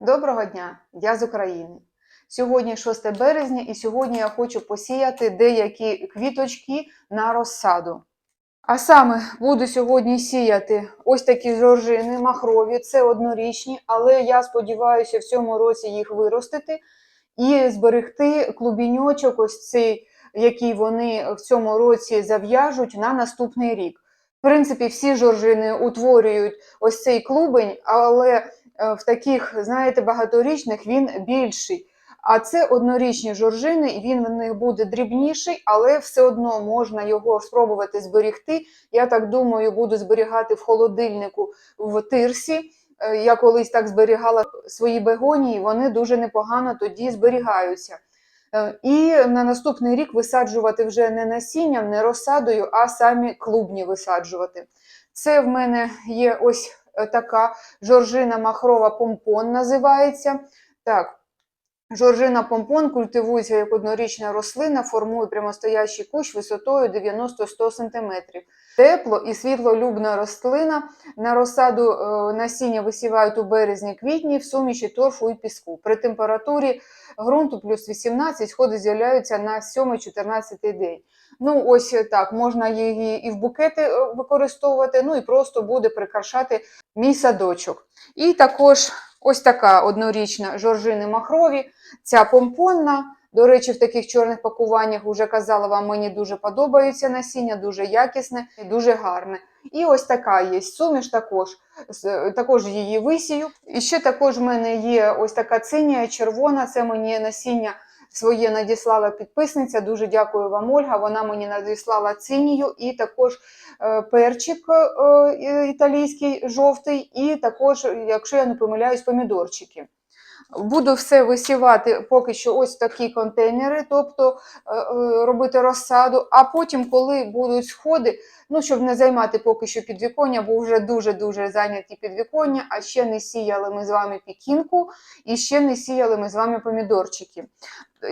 Доброго дня, я з України. Сьогодні 6 березня, і сьогодні я хочу посіяти деякі квіточки на розсаду. А саме буду сьогодні сіяти ось такі жоржини махрові, це однорічні, але я сподіваюся в цьому році їх виростити і зберегти клубіньочок, ось цей, який вони в цьому році зав'яжуть на наступний рік. В принципі, всі жоржини утворюють ось цей клубень, але в таких, знаєте, багаторічних він більший. А це однорічні жоржини, і він в них буде дрібніший, але все одно можна його спробувати зберігти. Я так думаю, буду зберігати в холодильнику в тирсі. Е, Я колись так зберігала свої бегонії, вони дуже непогано тоді зберігаються. Е, І на наступний рік висаджувати вже не насінням, не розсадою, а самі клубні висаджувати. Це в мене є ось е, така жоржина махрова помпон називається. Так, Жоржина помпон культивується як однорічна рослина, формує прямостоящий кущ висотою 90-100 см. Тепло і світлолюбна рослина. На розсаду е, насіння висівають у березні-квітні в суміші торфу і піску. При температурі ґрунту плюс 18 сходи з'являються на 7-14 день. Ну, ось так, можна її і в букети е, використовувати, ну і просто буде прикрашати мій садочок. І також ось така однорічна жоржини махрові. Ця помпонна. До речі, в таких чорних пакуваннях вже казала вам, мені дуже подобається насіння, дуже якісне і дуже гарне. І ось така є суміш також. Також її висію. І ще також в мене є ось така цинія червона. Це мені насіння своє надіслала підписниця. Дуже дякую вам, Ольга. Вона мені надіслала цинію і також е, перчик е, італійський жовтий, і також, якщо я не помиляюсь, помідорчики. Буду все висівати поки що ось такі контейнери, тобто е, робити розсаду. А потім, коли будуть сходи, ну щоб не займати поки що підвіконня, бо вже дуже-дуже зайняті підвіконня, а ще не сіяли ми з вами пікінку, і ще не сіяли ми з вами помідорчики.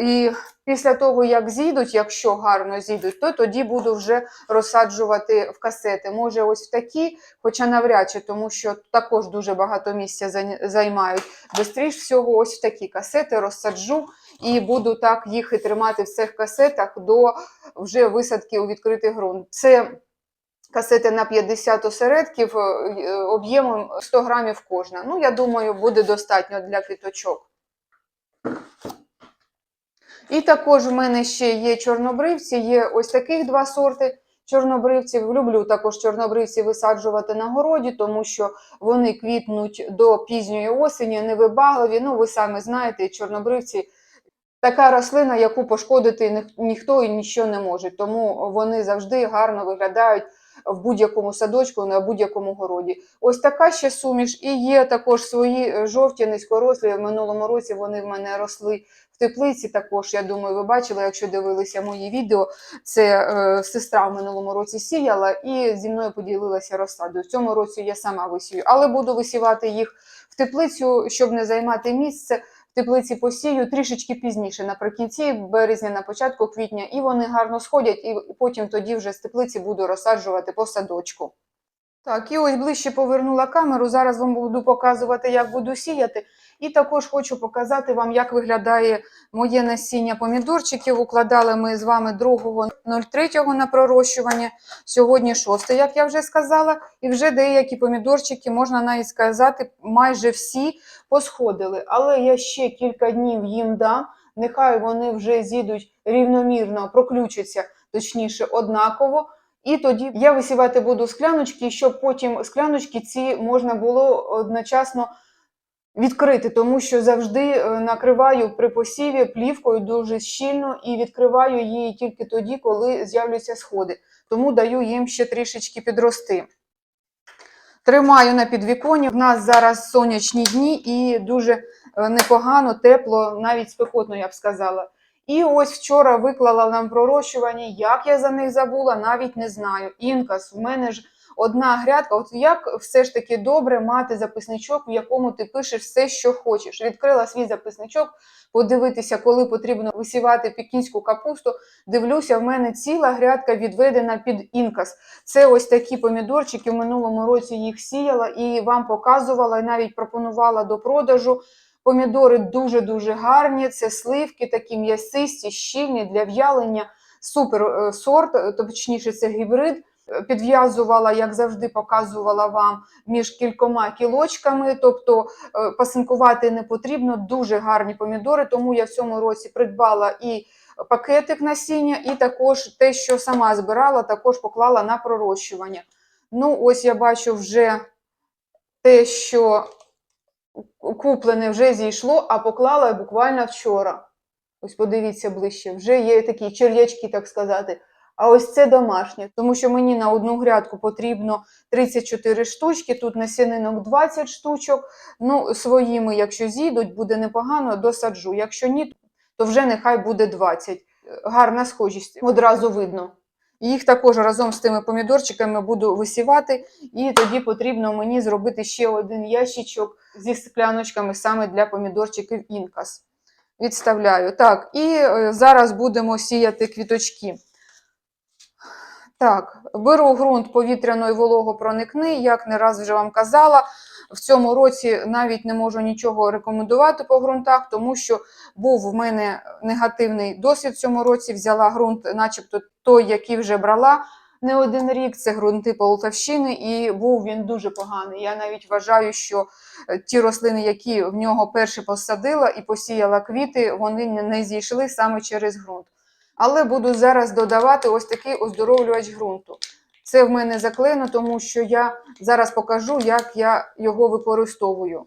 І після того, як зійдуть, якщо гарно зійдуть, то тоді буду вже розсаджувати в касети. Може, ось в такі, хоча навряд чи, тому що також дуже багато місця займають. Бистріш всього, ось в такі касети розсаджу і буду так їх і тримати в цих касетах до вже висадки у відкритий ґрунт. Це касети на 50 осередків е, об'ємом 100 грамів кожна. Ну, я думаю, буде достатньо для квіточок. І також в мене ще є чорнобривці, є ось таких два сорти чорнобривців. Люблю також чорнобривці висаджувати на городі, тому що вони квітнуть до пізньої осені, невибагливі. Ну, ви самі знаєте, чорнобривці така рослина, яку пошкодити ніхто і ніщо не може. Тому вони завжди гарно виглядають в будь-якому садочку, на будь-якому городі. Ось така ще суміш. І є також свої е, жовті, низькорослі. В минулому році вони в мене росли в теплиці. Також я думаю, ви бачили, якщо дивилися мої відео. Це е, сестра в минулому році сіяла і зі мною поділилася розсадою. В цьому році я сама висію, але буду висівати їх в теплицю, щоб не займати місце. Теплиці посію трішечки пізніше, наприкінці березня, на початку квітня, і вони гарно сходять, і потім тоді вже з теплиці буду розсаджувати по садочку. Так, і ось ближче повернула камеру. Зараз вам буду показувати, як буду сіяти. І також хочу показати вам, як виглядає моє насіння помідорчиків. Укладали ми з вами 2.03 на пророщування. Сьогодні 6, як я вже сказала. І вже деякі помідорчики, можна навіть сказати, майже всі посходили. Але я ще кілька днів їм дам. Нехай вони вже зійдуть рівномірно, проключаться, точніше, однаково. І тоді я висівати буду скляночки, щоб потім скляночки ці можна було одночасно відкрити, тому що завжди е, накриваю при посіві плівкою дуже щільно і відкриваю її тільки тоді, коли з'являться сходи. Тому даю їм ще трішечки підрости. Тримаю на підвіконні. У нас зараз сонячні дні і дуже е, непогано, тепло, навіть спекотно, я б сказала. І ось вчора виклала нам пророщування. Як я за них забула, навіть не знаю. Інкас, в мене ж одна грядка. От як все ж таки добре мати записничок, в якому ти пишеш все, що хочеш. Відкрила свій записничок, подивитися, коли потрібно висівати пекінську капусту. Дивлюся, в мене ціла грядка відведена під інкас. Це ось такі помідорчики. В минулому році їх сіяла і вам показувала, і навіть пропонувала до продажу. Помідори дуже-дуже гарні. Це сливки, такі м'ясисті, щільні для в'ялення. Супер е, сорт, е, точніше, це гібрид. Підв'язувала, як завжди, показувала вам між кількома кілочками, тобто е, пасинкувати не потрібно. Дуже гарні помідори, тому я в цьому році придбала і пакетик насіння, і також те, що сама збирала, також поклала на пророщування. Ну, ось я бачу вже те, що куплене вже зійшло, а поклала буквально вчора. Ось подивіться ближче, вже є такі черв'ячки, так сказати. А ось це домашнє, тому що мені на одну грядку потрібно 34 штучки, тут насінинок 20 штучок. Ну, своїми, якщо зійдуть, буде непогано, досаджу. Якщо ні, то вже нехай буде 20. Гарна схожість, одразу видно. Їх також разом з тими помідорчиками буду висівати, і тоді потрібно мені зробити ще один ящичок зі скляночками саме для помідорчиків інкас. Відставляю. Так, і е, зараз будемо сіяти квіточки. Так, беру ґрунт повітряної вологопроникни, як не раз вже вам казала. В цьому році навіть не можу нічого рекомендувати по ґрунтах, тому що був в мене негативний досвід в цьому році. Взяла ґрунт, начебто той, який вже брала не один рік. Це ґрунти Полтавщини, і був він дуже поганий. Я навіть вважаю, що е, ті рослини, які в нього перші посадила і посіяла квіти, вони не зійшли саме через ґрунт. Але буду зараз додавати ось такий оздоровлювач ґрунту. Це в мене заклеєно, тому що я зараз покажу, як я його використовую.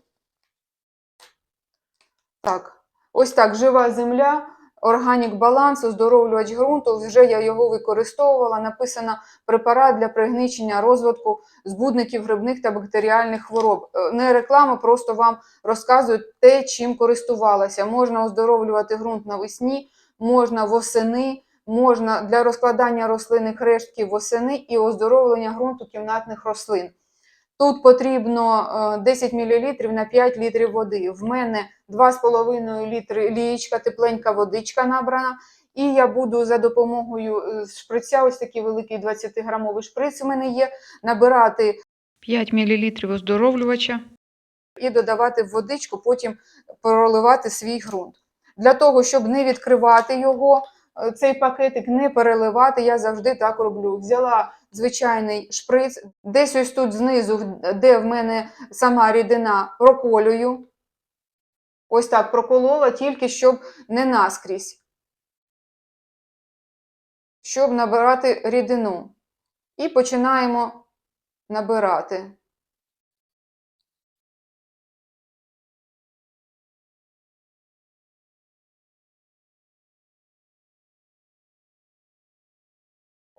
Так, ось так, жива земля, органік баланс, оздоровлювач ґрунту. Вже я його використовувала. Написано препарат для пригничення розвитку збудників грибних та бактеріальних хвороб. Е, Не реклама, просто вам розказую те, чим користувалася. Можна оздоровлювати ґрунт навесні, можна восени, можна для розкладання рослинних рештків восени і оздоровлення ґрунту кімнатних рослин. Тут потрібно е, 10 мл на 5 літрів води. В мене 2,5 літри лієчка, тепленька водичка набрана. І я буду за допомогою е, шприця, ось такий великий 20-грамовий шприц у мене є, набирати 5 мл оздоровлювача. і додавати в водичку, потім проливати свій ґрунт. Для того, щоб не відкривати його, е, цей пакетик не переливати, я завжди так роблю. Взяла звичайний шприц, десь ось тут знизу, де в мене сама рідина, проколюю. Ось так проколола, тільки щоб не наскрізь. Щоб набирати рідину. І починаємо набирати.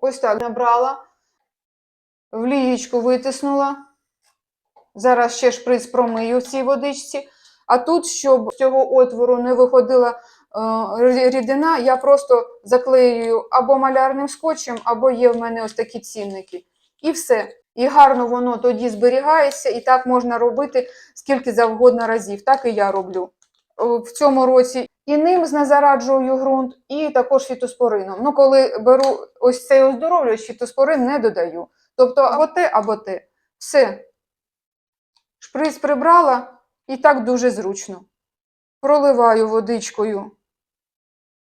Ось так набрала, в лієчку витиснула. Зараз ще шприц промию в цій водичці. А тут, щоб з цього отвору не виходила е, рідина, я просто заклеюю або малярним скотчем, або є в мене ось такі цінники. І все. І гарно воно тоді зберігається, і так можна робити скільки завгодно разів. Так і я роблю. О, В цьому році і ним знезараджую ґрунт, і також фітоспорином. Ну, коли беру ось цей оздоровлювач, фітоспорин не додаю. Тобто або те, або те. Все. Шприц прибрала, і так дуже зручно. Проливаю водичкою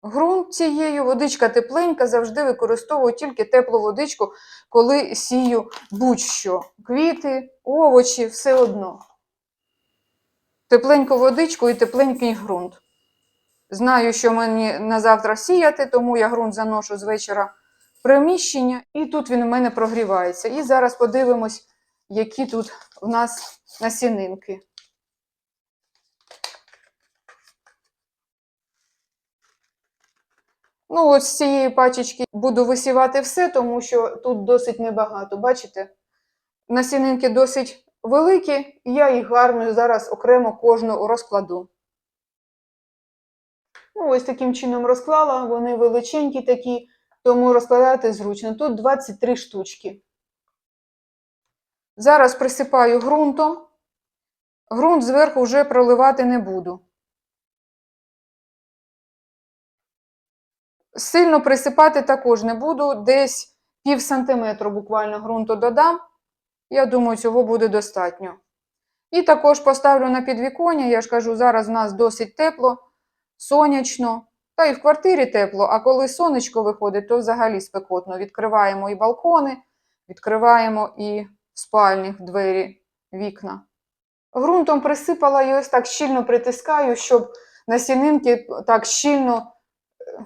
ґрунт цією. Водичка тепленька, завжди використовую тільки теплу водичку, коли сію будь-що. Квіти, овочі, все одно. Тепленьку водичку і тепленький ґрунт. Знаю, що мені на завтра сіяти, тому я ґрунт заношу з вечора в приміщення, і тут він у мене прогрівається. І зараз подивимось, які тут у нас насінинки. Ну, от з цієї пачечки буду висівати все, тому що тут досить небагато. Бачите? Насінинки досить великі, я їх гарно зараз окремо кожну розкладу. Ну, ось таким чином розклала, вони величенькі такі, тому розкладати зручно. Тут 23 штучки. Зараз присипаю ґрунтом. Ґрунт зверху вже проливати не буду. Сильно присипати також не буду, десь пів сантиметру буквально ґрунту додам. Я думаю, цього буде достатньо. І також поставлю на підвіконня, я ж кажу, зараз у нас досить тепло, сонячно, та і в квартирі тепло, а коли сонечко виходить, то взагалі спекотно. Відкриваємо і балкони, відкриваємо і в спальні двері, вікна. Грунтом присипала і ось так щільно притискаю, щоб насінинки так щільно е,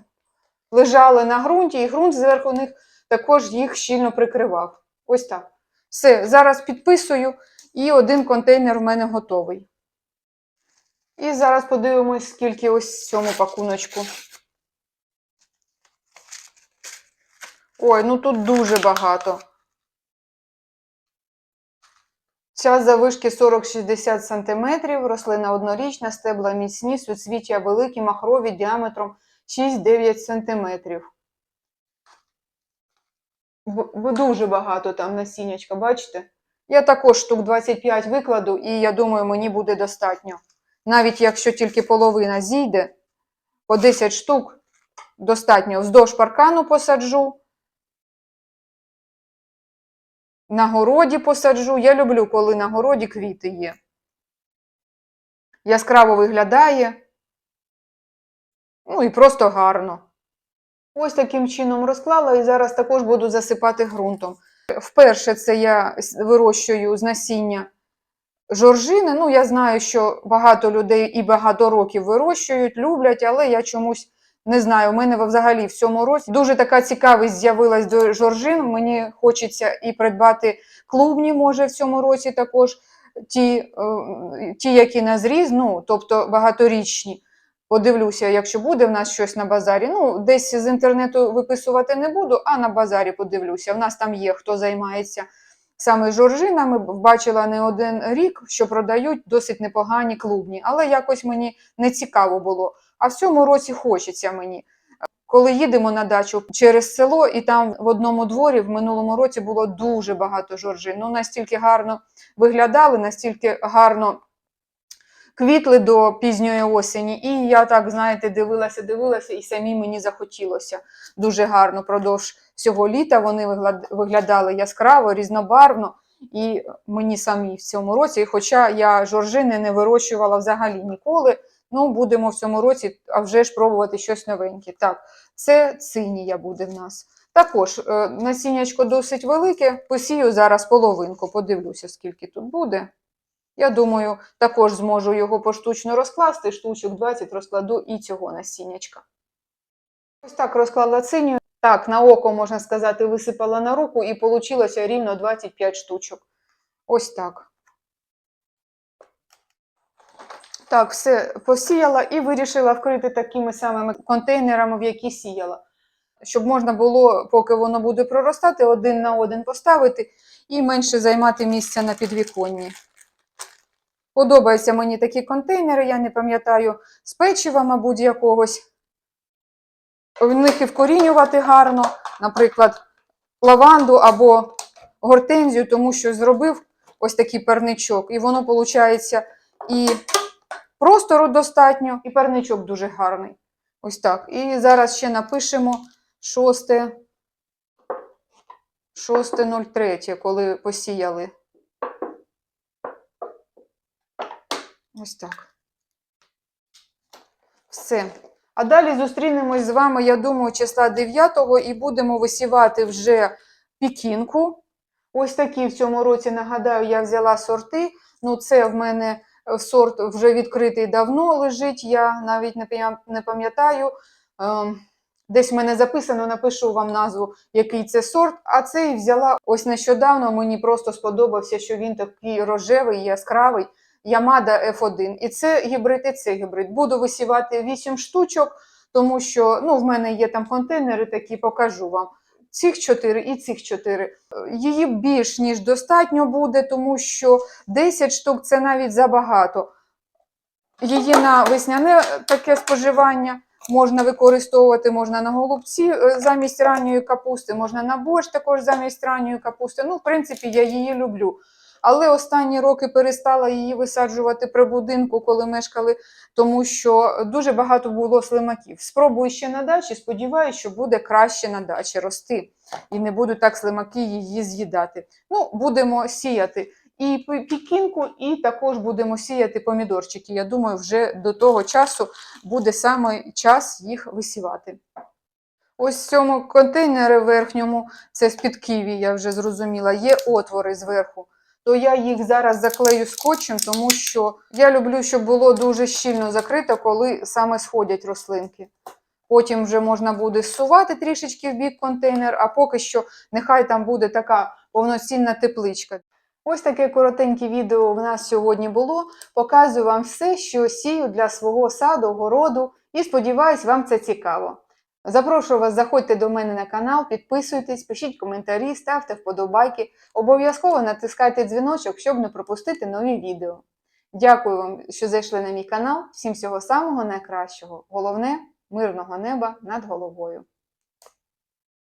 лежали на ґрунті, і ґрунт зверху них також їх щільно прикривав. Ось так. Все, зараз підписую, і один контейнер в мене готовий. І зараз подивимось, скільки ось в цьому пакуночку. Ой, ну тут дуже багато. Ця завишки 40-60 см, рослина однорічна, стебла міцні, суцвіття великі, махрові діаметром 6-9 см. Б- б- Дуже багато там насіннячка, бачите? Я також штук 25 викладу, і я думаю, мені буде достатньо. Навіть якщо тільки половина зійде, по 10 штук достатньо. Вздовж паркану посаджу. На городі посаджу. Я люблю, коли на городі квіти є. Яскраво виглядає. Ну і просто гарно. Ось таким чином розклала і зараз також буду засипати ґрунтом. Вперше це я вирощую з насіння жоржини. Ну, я знаю, що багато людей і багато років вирощують, люблять, але я чомусь не знаю. У мене взагалі в цьому році дуже така цікавість з'явилась до жоржин. Мені хочеться і придбати клубні, може, в цьому році також ті, е, ті які на зріз, ну, тобто багаторічні. Подивлюся, якщо буде в нас щось на базарі. Ну, десь з інтернету виписувати не буду, а на базарі подивлюся. В нас там є хто займається саме жоржинами. Бачила не один рік, що продають досить непогані клубні, але якось мені не цікаво було. А в цьому році хочеться мені. Коли їдемо на дачу через село, і там в одному дворі в минулому році було дуже багато жоржин. Ну, настільки гарно виглядали, настільки гарно квітли до пізньої осені. І я так, знаєте, дивилася, дивилася, і самі мені захотілося дуже гарно. Продовж всього літа вони виглядали яскраво, різнобарвно. І мені самі в цьому році, хоча я жоржини не вирощувала взагалі ніколи. Ну, будемо в цьому році а вже ж пробувати щось новеньке. Так, це цинія буде в нас. Також е, насіннячко досить велике. Посію зараз половинку, подивлюся, скільки тут буде. Я думаю, також зможу його поштучно розкласти, штучок 20 розкладу і цього насіннячка. Ось так розклала цинію. Так, на око, можна сказати, висипала на руку і вийшло рівно 25 штучок. Ось так. Так, все посіяла і вирішила вкрити такими самими контейнерами, в які сіяла. Щоб можна було, поки воно буде проростати, один на один поставити і менше займати місця на підвіконні. Подобаються мені такі контейнери, я не пам'ятаю, з печива, мабуть, якогось. В них і вкорінювати гарно, наприклад, лаванду або гортензію, тому що зробив ось такий парничок, і воно виходить і простору достатньо, і парничок дуже гарний. Ось так. І зараз ще напишемо 6, 6.03, коли посіяли. Ось так. Все. А далі зустрінемось з вами, я думаю, числа 9 і будемо висівати вже пікінку. Ось такі в цьому році, нагадаю, я взяла сорти. Ну, це в мене е, сорт вже відкритий давно лежить, я навіть не пам'ятаю. Ем, Десь в мене записано, напишу вам назву, який це сорт. А цей взяла ось нещодавно. Мені просто сподобався, що він такий рожевий, яскравий. Ямада F1. І це гібрид, і це гібрид. Буду висівати 8 штучок, тому що ну, в мене є там контейнери такі, покажу вам. Цих 4 і цих 4. Її більш ніж достатньо буде, тому що 10 штук це навіть забагато. Її на весняне таке споживання можна використовувати, можна на голубці е, замість ранньої капусти, можна на борщ також замість ранньої капусти. Ну, в принципі, я її люблю. Але останні роки перестала її висаджувати при будинку, коли мешкали, тому що дуже багато було слимаків. Спробую ще на дачі, сподіваюся, що буде краще на дачі рости і не будуть так слимаки її з'їдати. Ну, будемо сіяти. і пікінку, і також будемо сіяти помідорчики. Я думаю, вже до того часу буде саме час їх висівати. Ось в цьому контейнері верхньому, це з-під ківі, я вже зрозуміла, є отвори зверху. То я їх зараз заклею скотчем, тому що я люблю, щоб було дуже щільно закрито, коли саме сходять рослинки. Потім вже можна буде зсувати трішечки в бік контейнер, а поки що нехай там буде така повноцінна тепличка. Ось таке коротеньке відео в нас сьогодні було. Показую вам все, що сію для свого саду, городу, і сподіваюсь, вам це цікаво. Запрошую вас, заходьте до мене на канал, підписуйтесь, пишіть коментарі, ставте вподобайки. Обов'язково натискайте дзвіночок, щоб не пропустити нові відео. Дякую вам, що зайшли на мій канал. Всім всього самого найкращого. Головне мирного неба над головою.